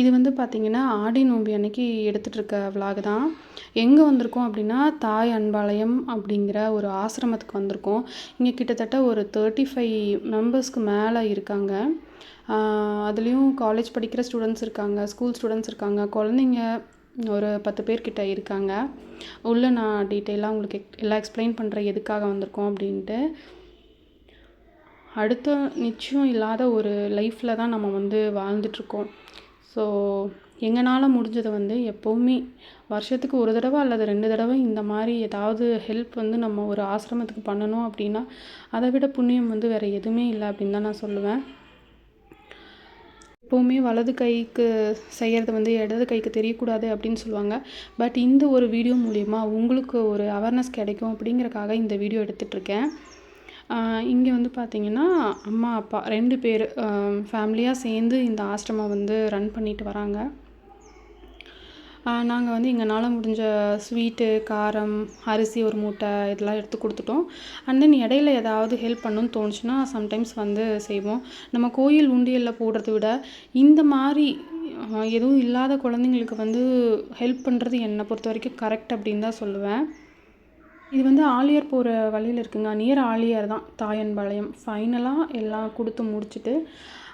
இது வந்து பார்த்திங்கன்னா ஆடி நோம்பி அன்னைக்கு எடுத்துகிட்டு இருக்க விலாக் தான். எங்கே வந்திருக்கோம் அப்படின்னா தாய் அன்பாலயம் அப்படிங்கிற ஒரு ஆசிரமத்துக்கு வந்திருக்கோம். இங்கே கிட்டத்தட்ட ஒரு தேர்ட்டி ஃபைவ் மெம்பர்ஸ்க்கு மேலே இருக்காங்க. அதுலேயும் காலேஜ் படிக்கிற ஸ்டூடெண்ட்ஸ் இருக்காங்க ஸ்கூல் ஸ்டூடெண்ட்ஸ் இருக்காங்க. குழந்தைங்க ஒரு பத்து பேர்கிட்ட இருக்காங்க. உள்ளே நான் டீட்டெயிலாக உங்களுக்கு எல்லாம் எக்ஸ்பிளைன் பண்ணுறேன் எதுக்காக வந்திருக்கோம் அப்படின்ட்டு. அடுத்த நிச்சயம் இல்லாத ஒரு லைஃப்பில் தான் நம்ம வந்து வாழ்ந்துட்டுருக்கோம். ஸோ எங்களால் முடிஞ்சதை வந்து எப்போவுமே வருஷத்துக்கு ஒரு தடவை அல்லது ரெண்டு தடவை இந்த மாதிரி ஏதாவது ஹெல்ப் வந்து நம்ம ஒரு ஆசிரமத்துக்கு பண்ணணும் அப்படின்னா அதை விட புண்ணியம் வந்து வேறு எதுவுமே இல்லை அப்படின்னு தான் நான் சொல்லுவேன். எப்போவுமே வலது கைக்கு செய்கிறது வந்து இடது கைக்கு தெரியக்கூடாது அப்படின்னு சொல்லுவாங்க. பட் இந்த ஒரு வீடியோ மூலிமா உங்களுக்கு ஒரு அவேர்னஸ் கிடைக்கும் அப்படிங்கிறக்காக இந்த வீடியோ எடுத்துகிட்ருக்கேன் இங்கே வந்து பார்த்திங்கன்னா அம்மா அப்பா ரெண்டு பேர் ஃபேமிலியாக சேர்ந்து இந்த ஆசிரமம் வந்து ரன் பண்ணிட்டு வராங்க. நாங்கள் வந்து எங்களால் முடிஞ்ச ஸ்வீட்டு காரம் அரிசி ஒரு மூட்டை இதெல்லாம் எடுத்து கொடுத்துட்டோம். அண்ட் தென் இடையில ஏதாவது ஹெல்ப் பண்ணணும்னு தோணுச்சுன்னா சம்டைம்ஸ் வந்து செய்வோம். நம்ம கோயில் உண்டியலில் போடுறத விட இந்த மாதிரி எதுவும் இல்லாத குழந்தைங்களுக்கு வந்து ஹெல்ப் பண்ணுறது என்னை பொறுத்த வரைக்கும் கரெக்ட் அப்படின்னு தான் சொல்லுவேன். இது வந்து ஆலியார் போகிற வழியில் இருக்குங்க. நியர் ஆலியார் தான் தாயன்பாளையம் ஃபைனலாக எல்லாம் கொடுத்து முடிச்சுட்டு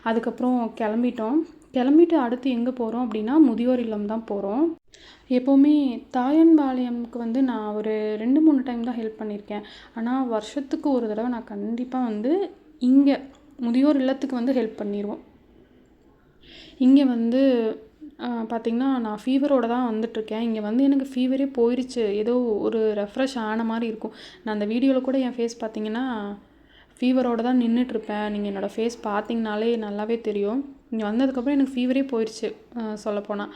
அதுக்கப்புறம் கிளம்பிட்டோம். கிளம்பிட்டு அடுத்து எங்கே போகிறோம் அப்படின்னா முதியோர் இல்லம் தான் போகிறோம் எப்போவுமே தாயன்பாளையம்க்கு வந்து நான் ஒரு ரெண்டு மூணு டைம் தான் ஹெல்ப் பண்ணியிருக்கேன். ஆனால் வருஷத்துக்கு ஒரு தடவை நான் கண்டிப்பாக வந்து இங்கே முதியோர் இல்லத்துக்கு வந்து ஹெல்ப் பண்ணிடுவோம் இங்கே வந்து பார்த்திங்கன்னா நான் ஃபீவரோடு தான் வந்துட்டுருக்கேன். இங்கே வந்து எனக்கு ஃபீவரே போயிடுச்சு ஏதோ ஒரு ரெஃப்ரெஷ் ஆன மாதிரி இருக்கும். நான் அந்த வீடியோவில் கூட என் ஃபேஸ் பார்த்திங்கன்னா ஃபீவரோடு தான் நின்றுட்டுருப்பேன் நீங்கள் என்னோடய ஃபேஸ் பார்த்திங்கனாலே நல்லாவே தெரியும். இங்கே வந்ததுக்கப்புறம் எனக்கு ஃபீவரே போயிடுச்சு சொல்லப்போனால்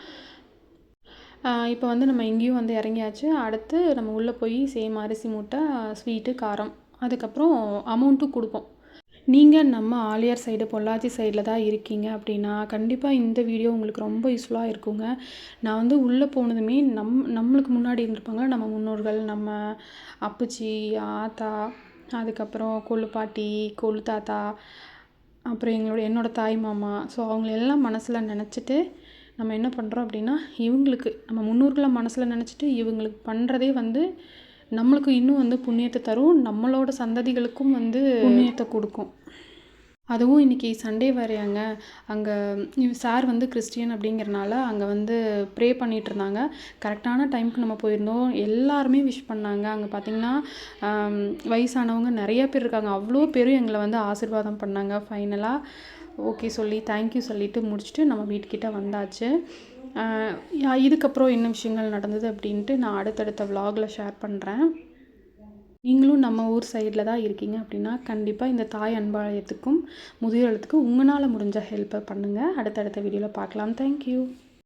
இப்போ வந்து நம்ம இங்கேயும் வந்து இறங்கியாச்சு. அடுத்து நம்ம உள்ளே போய் சேம் அரிசி மூட்டை ஸ்வீட்டு காரம். அதுக்கப்புறம் அமௌண்ட்டும் கொடுப்போம். நீங்கள் நம்ம ஆலியார் சைடு பொள்ளாச்சி சைடில் தான் இருக்கீங்க அப்படின்னா கண்டிப்பாக இந்த வீடியோ உங்களுக்கு ரொம்ப யூஸ்ஃபுல்லாக இருக்குங்க. நான் வந்து உள்ளே போனதுமே நம் நம்மளுக்கு முன்னாடி இருந்திருப்பாங்க. நம்ம முன்னோர்கள் நம்ம அப்புச்சி ஆத்தா அதுக்கப்புறம் கொள்ளு பாட்டி கொள்ளு தாத்தா அப்புறம் எங்களோட என்னோடய தாய் மாமா. ஸோ அவங்களெல்லாம் மனசில் நினச்சிட்டு நம்ம என்ன பண்ணுறோம் அப்படின்னா இவங்களுக்கு நம்ம முன்னோர்களை மனசில் நினச்சிட்டு இவங்களுக்கு பண்ணுறதே வந்து நம்மளுக்கு இன்னும் வந்து புண்ணியத்தை தரும். நம்மளோட சந்ததிகளுக்கும் வந்து புண்ணியத்தை கொடுக்கும். அதுவும் இன்றைக்கி சண்டே வேறையாங்க. அங்கே சார் வந்து கிறிஸ்டியன் அப்படிங்கிறனால அங்கே வந்து ப்ரே பண்ணிகிட்டு இருந்தாங்க. கரெக்டான டைமுக்கு நம்ம போயிருந்தோம். எல்லாருமே விஷ் பண்ணாங்க. அங்கே பார்த்திங்கன்னா வயசானவங்க நிறைய பேர் இருக்காங்க. அவ்வளோ பேரும் எங்களை வந்து ஆசிர்வாதம் பண்ணாங்க. ஃபைனலாக ஓகே சொல்லி தேங்க்யூ சொல்லிவிட்டு முடிச்சுட்டு நம்ம வீட்டுக்கிட்ட வந்தாச்சு. இதுக்கப்புறம் என்ன விஷயங்கள் நடந்தது அப்படின்ட்டு நான் அடுத்தடுத்த விலாகில் ஷேர் பண்ணுறேன் நீங்களும் நம்ம ஊர் சைடில் தான் இருக்கீங்க அப்படின்னா கண்டிப்பாக இந்த தாய் அன்பாலயத்துக்கும் முதியோலத்துக்கும் உங்களால் முடிஞ்ச ஹெல்ப்பை பண்ணுங்கள் அடுத்தடுத்த வீடியோவில் பார்க்கலாம். தேங்க்யூ